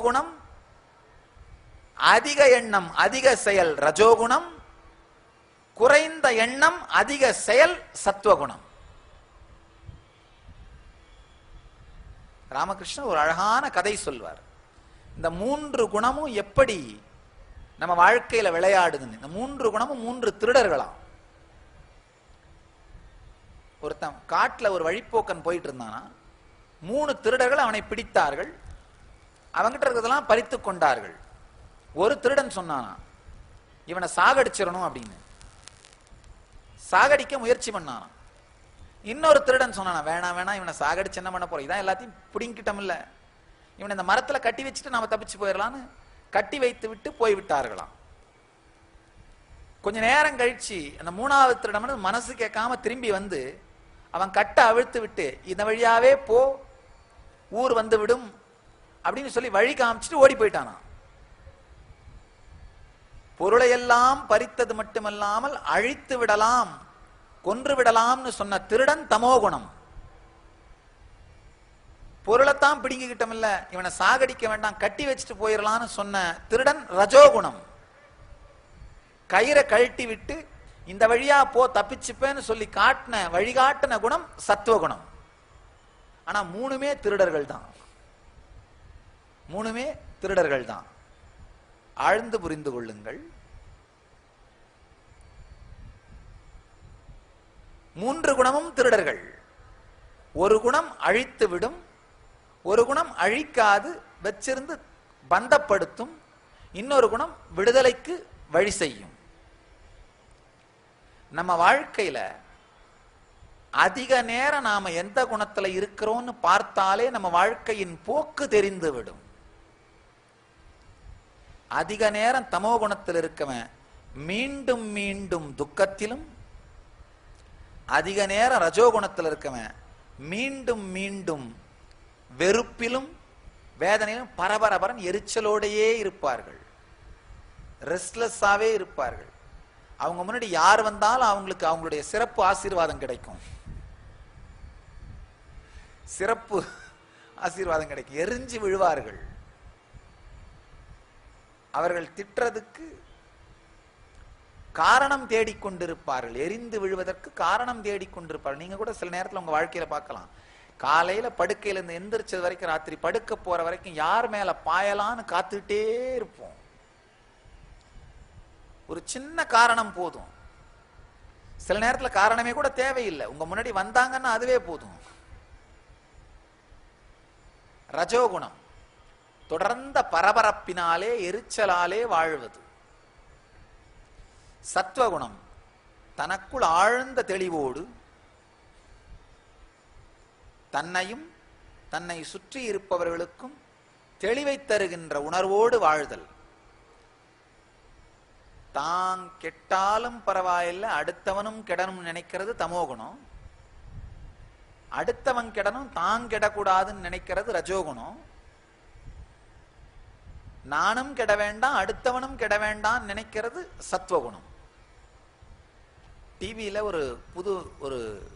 குணம் அதிக எண்ணம் அதிக செயல் ரஜோகுணம் குறைந்த எண்ணம் அதிக செயல் சத்துவகுணம். ராமகிருஷ்ணன் ஒரு அழகான கதை சொல்வார். இந்த மூன்று குணமும் எப்படி நம்ம வாழ்க்கையில விளையாடுதுன்னு. இந்த மூன்று குணமும் மூன்று திருடர்களாம். ஒருத்தன் காட்டுல ஒரு வழிப்போக்கன் போயிட்டு இருந்தானா. மூணு திருடர்கள் அவனை பிடித்தார்கள். அவங்கிட்ட இருக்கிறதெல்லாம் பறித்து கொண்டார்கள். ஒரு திருடன் சொன்னானா இவனை சாகடிச்சிடணும் அப்படின்னு. சாகடிக்க முயற்சி பண்ணானா. இன்னொரு திருடன் சொன்னானா வேணாம் வேணாம் இவனை சாகடிச்சு என்ன பண்ண போறோம்? இதான் எல்லாத்தையும் பிடிங்கிட்டோம்ல. இவனை இந்த மரத்துல கட்டி வச்சுட்டு நாம தப்பிச்சு போயிடலான்னு கட்டி வைத்து விட்டு போய்விட்டார்களாம் கொஞ்ச நேரம் கழிச்சு அந்த மூணாவது திருடம் மனசு கேட்காம திரும்பி வந்து அவன் கட்டை அவிழ்த்து விட்டு இந்த வழியாவே போ ஊர் வந்து விடும் அப்படின்னு சொல்லி வழி காமிச்சிட்டு ஓடி போயிட்டானா. பொருளையெல்லாம் பறித்தது மட்டுமல்லாமல் அழித்து விடலாம் கொன்று விடலாம்னு சொன்ன திருடன் தமோகுணம் பொருளைத்தான் பிடிங்கிக்கிட்டமில்ல இவனை சாகடிக்க வேண்டாம் கட்டி வச்சுட்டு போயிடலாம்னு சொன்ன திருடன் ரஜோகுணம் கயிறை கழட்டி விட்டு இந்த வழியா போ தப்பிச்சுப்பேன்னு சொல்லி காட்டின வழிகாட்டின குணம் சத்துவகுணம் ஆனா மூணுமே திருடர்கள் தான் மூணுமே திருடர்கள் தான் ஆழ்ந்து புரிந்து கொள்ளுங்கள். மூன்று குணமும் திருடர்கள். ஒரு குணம் அழித்து விடும் ஒரு குணம் அழிக்காது வச்சிருந்து பந்தப்படுத்தும் இன்னொரு குணம் விடுதலைக்கு வழி செய்யும். நம்ம வாழ்க்கையில அதிக நேரம் நாம எந்த குணத்துல இருக்கிறோம்னு பார்த்தாலே நம்ம வாழ்க்கையின் போக்கு தெரிந்து விடும் அதிக நேரம் தமோ குணத்தில் இருக்கவன் மீண்டும் மீண்டும் துக்கத்திலும் அதிக நேரம் ரஜோகுணத்தில் இருக்கவன் மீண்டும் மீண்டும் வெறுப்பிலும் வேதனையிலும் பரபரபரன் எரிச்சலோடையே இருப்பார்கள். ரெஸ்ட்லெஸ்ஸாவே இருப்பார்கள். அவங்க முன்னாடி யார் வந்தாலும் அவங்களுக்கு அவங்களுடைய சிறப்பு ஆசீர்வாதம் கிடைக்கும். சிறப்பு ஆசீர்வாதம் கிடைக்கும். எரிஞ்சு விழுவார்கள். அவர்கள் திட்டுறதுக்கு காரணம் தேடிக்கொண்டிருப்பார்கள். எரிந்து விழுவதற்கு காரணம் தேடிக்கொண்டிருப்பார்கள். நீங்க கூட சில நேரத்தில் உங்க வாழ்க்கையில பார்க்கலாம். காலையில படுக்கையிலேருந்து எந்திரிச்சது வரைக்கும் ராத்திரி படுக்க போற வரைக்கும் யார் மேல பாயலான்னு காத்துக்கிட்டே இருப்போம். ஒரு சின்ன காரணம் போதும். சில நேரத்தில் காரணமே கூட தேவையில்லை. உங்க முன்னாடி வந்தாங்கன்னா அதுவே போதும். ரஜோகுணம். தொடர்ந்த பரபரப்பினாலே எரிச்சலாலே வாழ்வது. சத்வகுணம் தனக்குள் ஆழ்ந்த தெளிவோடு தன்னையும் தன்னை சுற்றி இருப்பவர்களுக்கும் தெளிவை தருகின்ற உணர்வோடு வாழ்தல். தான் கெட்டாலும் பரவாயில்லை அடுத்தவனும் கெடனும் நினைக்கிறது தமோகுணம் அடுத்தவன் கெடனும் தான் கெடக்கூடாதுன்னு நினைக்கிறது ரஜோகுணம் நானும் கெட வேண்டாம் அடுத்தவனும் கெட வேண்டாம் நினைக்கிறது சத்வகுணம். டிவியில ஒரு புது ஒரு